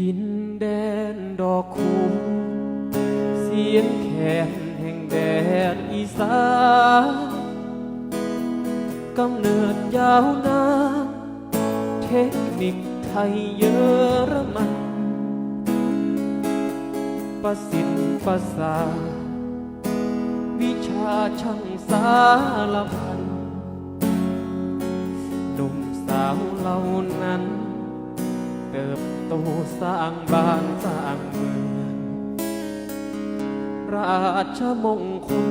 ดินแดนดอกคูเสียงแคนแห่งแดนอีสานกำเนิดยาวนานเทคนิคไทยเยอรมัน ประสิทธิ์ประสา วิชาช่างสารพันหนุ่มสาวเหล่านั้น เติบโตสร้างบ้านสร้างเมืองราชมงคล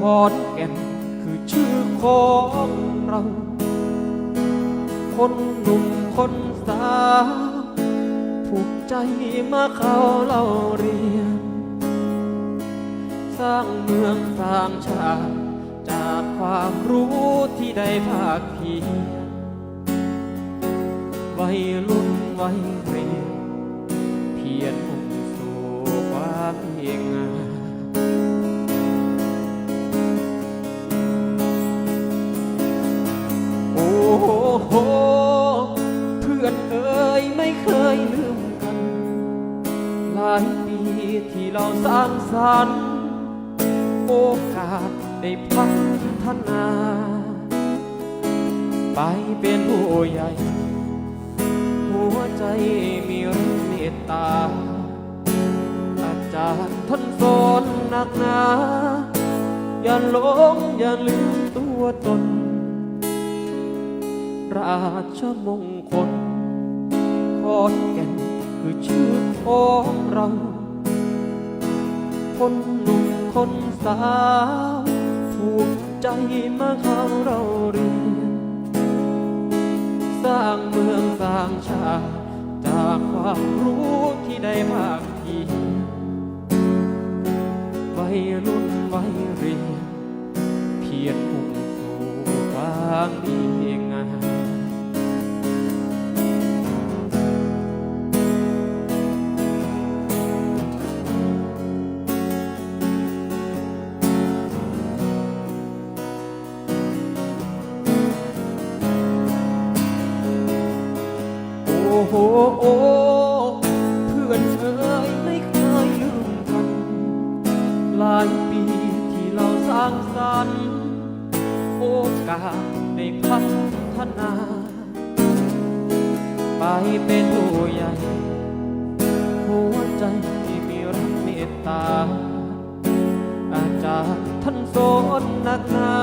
ขอนแก่นคือชื่อของเรา คนหนุ่มคนสาวผูกใจมาเข้าเล่าเรียน สร้างเมืองสร้างชาติจากความรู้ที่ได้ภาคเพียร วัยรุ่นวัยเรียนเพียรมุ่งสู่ความเองามโอ้โหเพื่อนเอ่ยไม่เคยลืมกัน หลายปีที่เราสร้างสรรค์โอกาสได้พัฒนา ไปเป็นผู้ใหญ่ วใจมีรื่องเมตตา อาจารย์ท่านสอนหนักหนา อย่าหลงอย่าลืมตัวตน ราชมงคลขอนแก่นคือชื่อของเรา คนหนุ่มคนสาวผูกใจมาเข้าเราเรียน สร้างเมืองสร้างชาติจากความรู้ที่ได้มากเพียรวัยรุ่นวัยเรียน เพียรมุ่งสู่ความดีงาม โอ้โหโอ้เพื่อนเอยไม่เคยลืมกัน หลายปีที่เราสร้างสรรค์โอกาสไดพัฒนา ไปเป็นผู้ใหญ่ หัวใจที่มีรักเมตตา อาจารย์ท่านสอนหนักหนา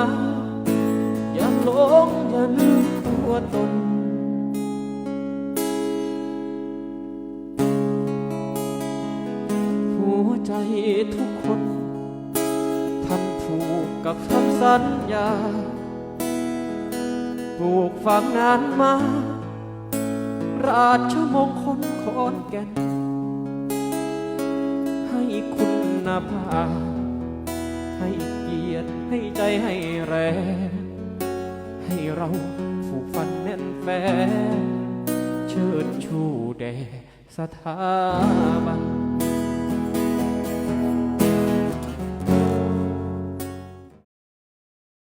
อย่าหลงอย่าลืมตัวตน วใจทุกคนท่านผูกกับคำสัญญาปลูกฝังนานมา ราชมงคลขอนแก่น ให้คุณภาพให้เกียรติให้ใจให้แรง ให้เราผูกฟันแน่นแฟนเชิดชูแด่สถาบัน